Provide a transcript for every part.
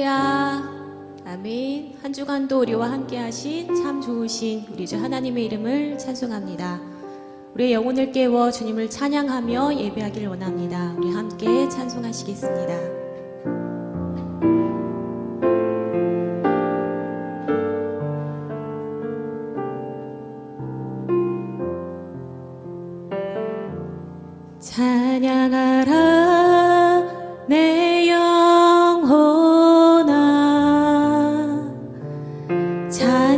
할렐루야. 아멘. 한 주간도 우리와 함께 하신 참 좋으신 우리 주 하나님의 이름을 찬송합니다. 우리의 영혼을 깨워 주님을 찬양하며 예배하기를 원합니다. 우리 함께 찬송하시겠습니다. 찬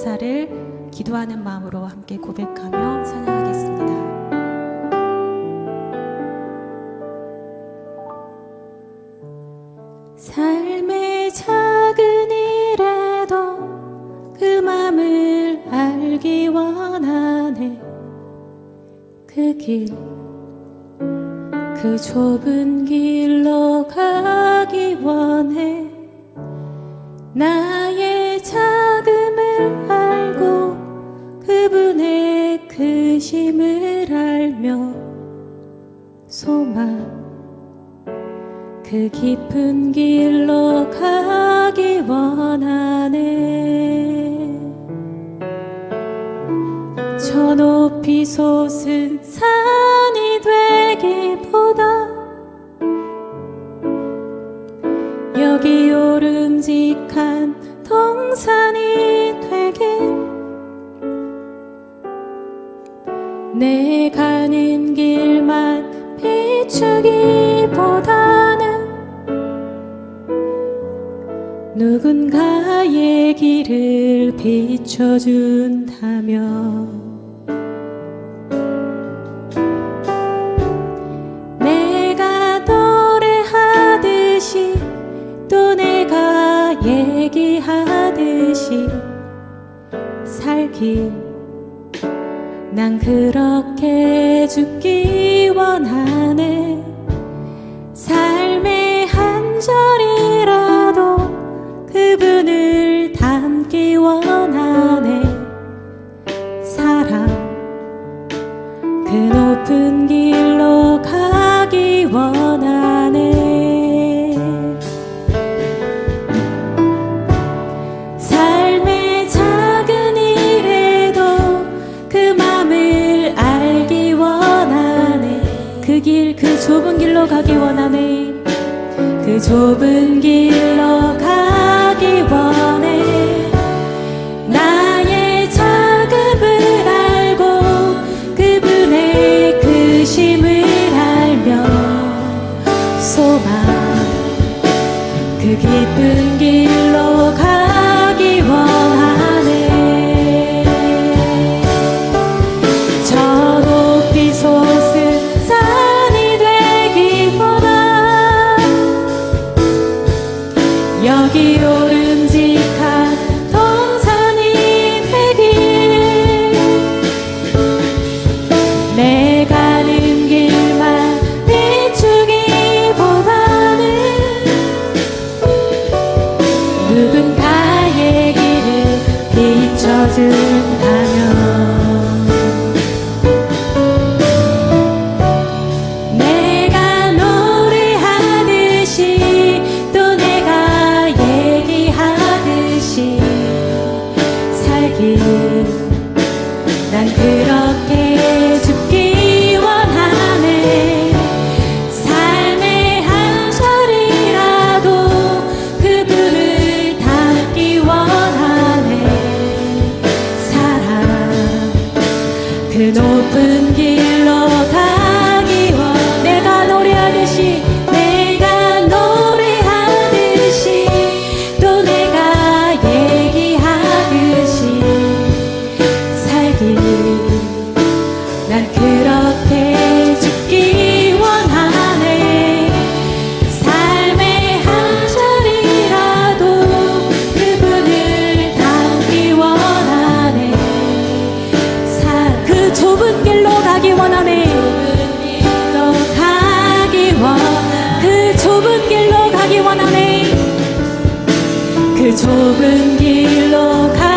가사를 기도하는 마음으로 함께 고백하며 찬양하겠습니다. 삶의 작은 일에도 그 맘을 알기 원하네 그 길, 그 좁은 길로 가기 원해 나의 작은 알고 그분의 그 크심을 알며 소망 그 깊은 길로 가기 원하네. 저 높이 솟은 산이 되기보다 여기 오름직한 동산 내 가는 길만 비추기보다는 누군가의 길을 비춰준다면 얘기하듯이 살길 난 그렇게 죽기 원하네. 삶의 한 절이라도 그분을 you. open gate. 그 좁은 길로 가